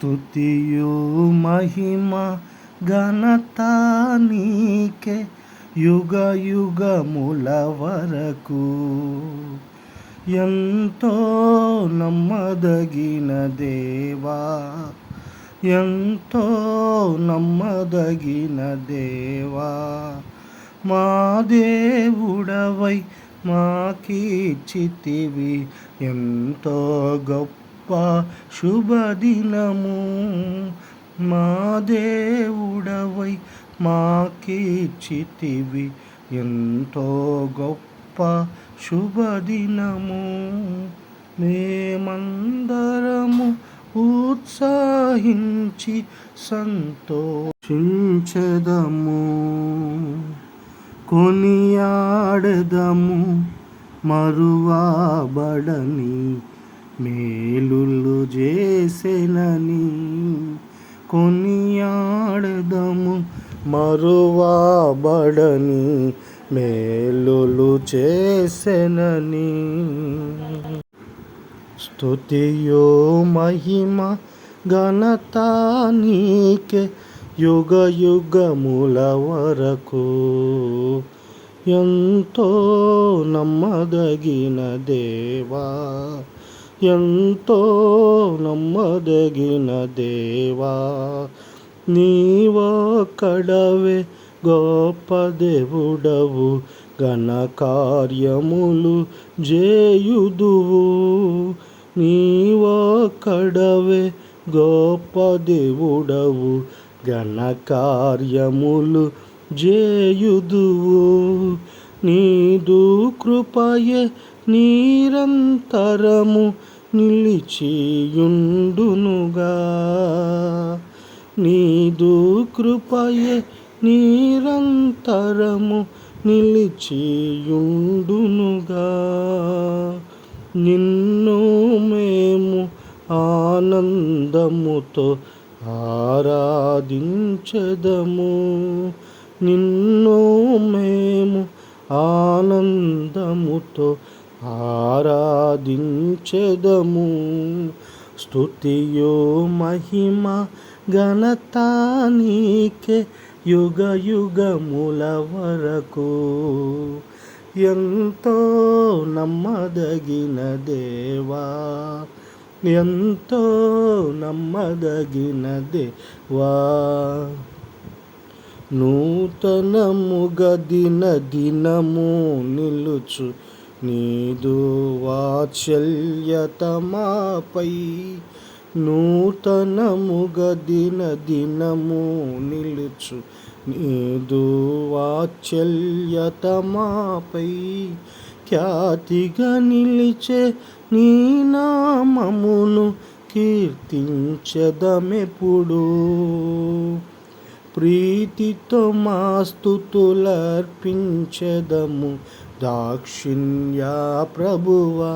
స్థుతియు మహిమ ఘనత నీకే యుగ యుగముల వరకు. ఎంతో నమ్మదగిన దేవా ఎంతో నమ్మదగిన దేవా మా దేవుడవై మాకీచితివి ఎంతో గొప్ప శుభదినము. మా దేవుడవై మాకీచితివి ఎంతో గొప్ప శుభదినము. మేమందరము ఉత్సాహించి సంతోషించదము. కొనియాడదము. మరువాబడని మేలులు చేసెనని కొనియాడదము మరువాబడని మేలులు చేసెనని. స్తుతియో మహిమ ఘనత నీకే యుగ యుగముల వరకు ఎంతో నమ్మదగిన దేవా. ఎంతో నమ్మదగిన దేవా నీవొక్కడవే గొప్ప దేవుడవు ఘన కార్యములు జేయుదువు నీవొక్కడవే గొప్ప దేవుడవు ఘన కార్యములు జేయుదువు. నీదు కృపయే నిరంతరము నిలిచియుండునుగా. నీదు కృపయే నిరంతరము నిలిచియుండునుగా. నిన్ను మేము ఆనందముతో ఆరాధించదము. నిన్ను మేము ఆనందముతో ఆరాధించెదము. స్తుతియో మహిమ ఘనత నీకే యుగ యుగముల వరకు. ఎంతో నమ్మదగిన దేవా ఎంతో నమ్మదగిన దేవా. నూతనముగ దిన దినము నిలుచు నీదు వాత్సల్యతమాపై నూతనముగ దిన దినము నిలుచు. నీదు వాత్సల్యతమాపై ఖ్యాతిగా నిలిచే నీ నామమును కీర్తించదమెప్పుడు. ప్రీతితో మా స్థుతులర్పించదము. దాక్షిణ్యా ప్రభువా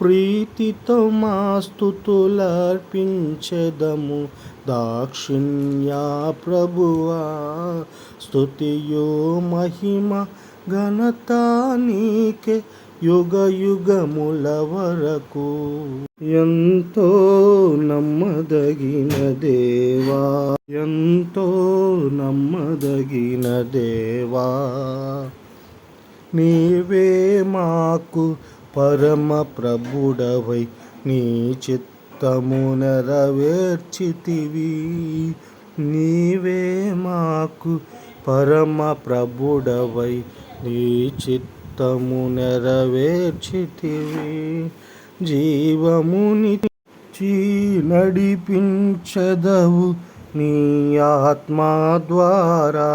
ప్రీతితో మా దాక్షిణ్యా ప్రభువా స్తుతియో మహిమ ఘనత నీకే యుగ యుగముల వరకు. ఎంతో నమ్మదగిన దేవా ఎంతో నమ్మదగిన దేవా. నీవే మాకు పరమ ప్రభుడవై నీ చిత్తము నెరవేర్చితివి. నీవే మాకు పరమ ప్రభుడవై నీ చిత్తము నెరవేర్చితివి. జీవముని నడిపించదవు నీ ఆత్మా ద్వారా.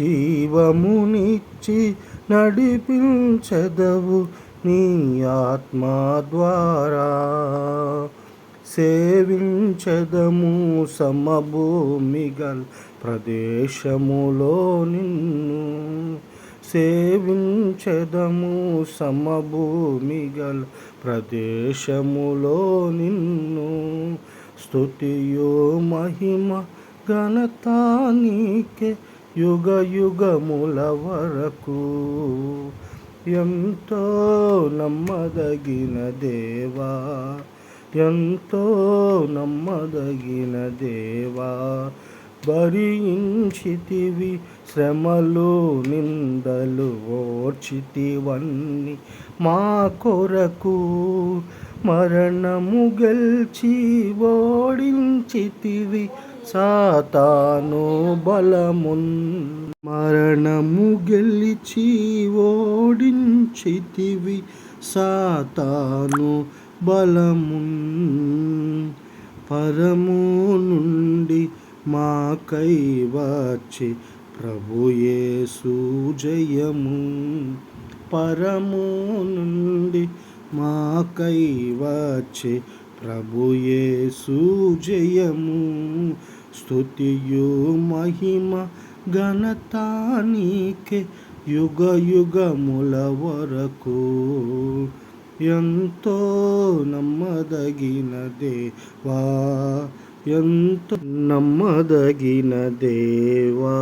జీవమునిచ్చి నడిపించదవు నీ ఆత్మా ద్వారా. సేవించదము సమభూమిగల్ ప్రదేశములో నిన్ను. సేవించదము సమభూమిగల్ ప్రదేశములో నిన్ను. స్తుతియో మహిమ ఘనత నీకే యుగ యుగముల వరకు ఎంతో నమ్మదగిన దేవా ఎంతో నమ్మదగిన దేవా భరించితివి శ్రమలు నిందలు ఓర్చితివన్నీ మా కొరకు. మరణము గెలిచి ఓడించితివి సాతాను బలమున్ మరణము గెలిచి ఓడించితివి సాతాను బలమున్ పరము నుండి మాకై వచ్చి ప్రభుయేసు జయము. పరము నుండి మాకై వచ్చి ప్రభుయేసు జయము. స్తుతియు మహిమ ఘనతానికే యుగ యుగముల వరకు ఎంతో నమ్మదగిన దేవా ఎంతో నమ్మదగిన దేవా